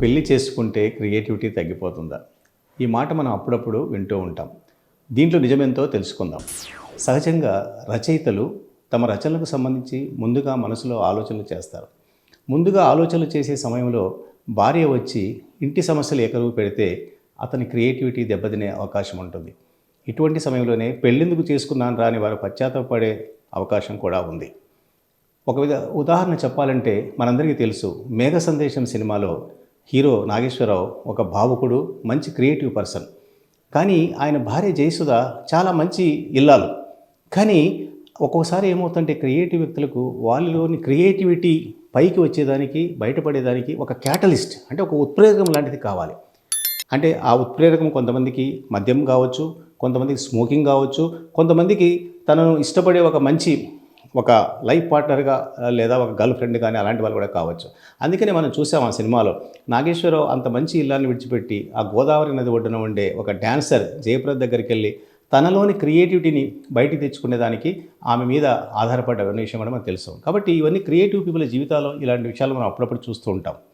పెళ్ళి చేసుకుంటే క్రియేటివిటీ తగ్గిపోతుందా? ఈ మాట మనం అప్పుడప్పుడు వింటూ ఉంటాం. దీంట్లో నిజమేంతో తెలుసుకుందాం. సహజంగా రచయితలు తమ రచనలకు సంబంధించి ముందుగా మనసులో ఆలోచనలు చేస్తారు. ముందుగా ఆలోచనలు చేసే సమయంలో భార్య వచ్చి ఇంటి సమస్యలు ఏకరువు పెడితే అతని క్రియేటివిటీ దెబ్బతినే అవకాశం ఉంటుంది. ఇటువంటి సమయంలోనే పెళ్ళెందుకు చేసుకున్నాను రాని వారు పశ్చాత్తాపడే అవకాశం కూడా ఉంది. ఒక విధ ఉదాహరణ చెప్పాలంటే మనందరికీ తెలుసు మేఘ సందేశం సినిమాలో హీరో నాగేశ్వరరావు ఒక భావుకుడు మంచి క్రియేటివ్ పర్సన్. కానీ ఆయన భార్య జయసుధ చాలా మంచి ఇల్లాలు. కానీ ఒక్కోసారి ఏమవుతుంటే క్రియేటివ్ వ్యక్తులకు వాళ్ళలోని క్రియేటివిటీ పైకి వచ్చేదానికి బయటపడేదానికి ఒక క్యాటలిస్ట్ అంటే ఒక ఉత్ప్రేరకం లాంటిది కావాలి. అంటే ఆ ఉత్ప్రేరకం కొంతమందికి మద్యం కావచ్చు కొంతమందికి స్మోకింగ్ కావచ్చు కొంతమందికి తనను ఇష్టపడే ఒక మంచి ఒక లైఫ్ పార్ట్నర్గా లేదా ఒక గర్ల్ ఫ్రెండ్ కానీ అలాంటి వాళ్ళు కూడా కావచ్చు. అందుకనే మనం చూసాం ఆ సినిమాలో నాగేశ్వరరావు అంత మంచి ఇల్లాన్ని విడిచిపెట్టి ఆ గోదావరి నది ఒడ్డున ఉండే ఒక డాన్సర్ జయప్రద దగ్గరికి వెళ్ళి తనలోని క్రియేటివిటీని బయటికి తెచ్చుకునేదానికి ఆమె మీద ఆధారపడ్డ విషయం కూడా మనకు తెలుసు. కాబట్టి ఇవన్నీ క్రియేటివ్ పీపుల్ జీవితాల్లో ఇలాంటి విషయాలు మనం అప్పుడప్పుడు చూస్తూ ఉంటాం.